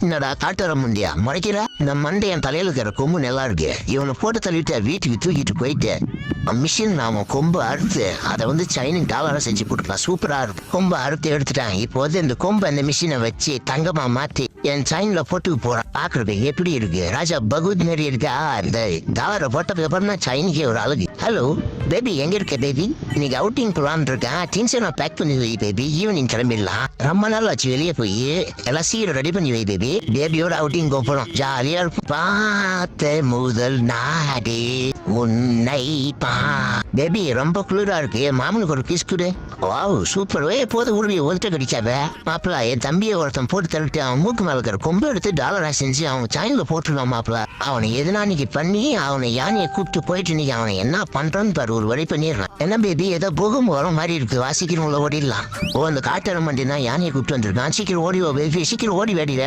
என்னடா காட்டு முந்தியா? முடியா முறைக்கிற? இந்த மண்டை என் தலையில இருக்கிற கொம்பு நல்லா இருக்கு. இவனை போட்டு தள்ளிட்டு வீட்டுக்கு தூக்கிட்டு போயிட்டு மிஷின் நாம கொம்பு அறுத்து அதை வந்து சைனிங் டாலராக செஞ்சு கொடுக்கலாம். சூப்பரா இருக்கும். கொம்பு அறுத்து எடுத்துட்டான். இப்போ வந்து இந்த கொம்பு அந்த மிஷினை வச்சு தங்கமா மாத்தி என் சைன்ல போட்டு போறான் பாக்குறது எப்படி இருக்கு? ராஜா பகுத் மாரி இருக்கா? இந்த டாலரை போட்டதுக்கு அப்புறம் தான் சைனுக்கே ஒரு அழகு. ஹலோ பேபி எங்க இருக்க பேபி இன்னைக்கு அவுட்டிங் போலான் இருக்கேன் திங்ஸ் நான் பேக் பண்ணி வை பேபி ஈவினிங் கிளம்பிடலாம். ரொம்ப நாள் ஆச்சு வெளியே போய். எல்லாம் சீரை ரெடி பண்ணி வை பேபி பேபியோட அவுட்டிங் போறோம் ஜாலியா இருக்கும். பார்த்த முதல் நாடே உன்னை பா. பேபி ரொம்ப குளிரா இருக்கு. மாமனுக்கு ஒரு கிஸ் கொடு. வாவ் சூப்பர் ஏ போது உருவி ஒருத்த கடிச்சாவ மாப்பிள்ளா என் தம்பியை ஒருத்தன் போட்டு தள்ளிட்டு அவன் மூக்கு இருக்கிற கொம்பு எடுத்து டாலரா செஞ்சு அவன் சைனில் போட்டுருவான் மாப்பிள அவனை எதுனா இன்னைக்கு பண்ணி அவனை யானையை கூப்பிட்டு போயிட்டு இன்னைக்கு அவனை என்ன பண்றான்னு பாரு ஒரு வழி பண்ணிடுறான். என்ன பேபி ஏதோ பூகம் வர மாதிரி இருக்கு. வாசிக்கிறவங்கள ஓடிடலாம். ஓ அந்த காட்டர மண்டி தான் யானையை கூப்பிட்டு வந்திருக்கான். சீக்கிரம் ஓடி பேபி சீக்கிரம் ஓடி வேடியில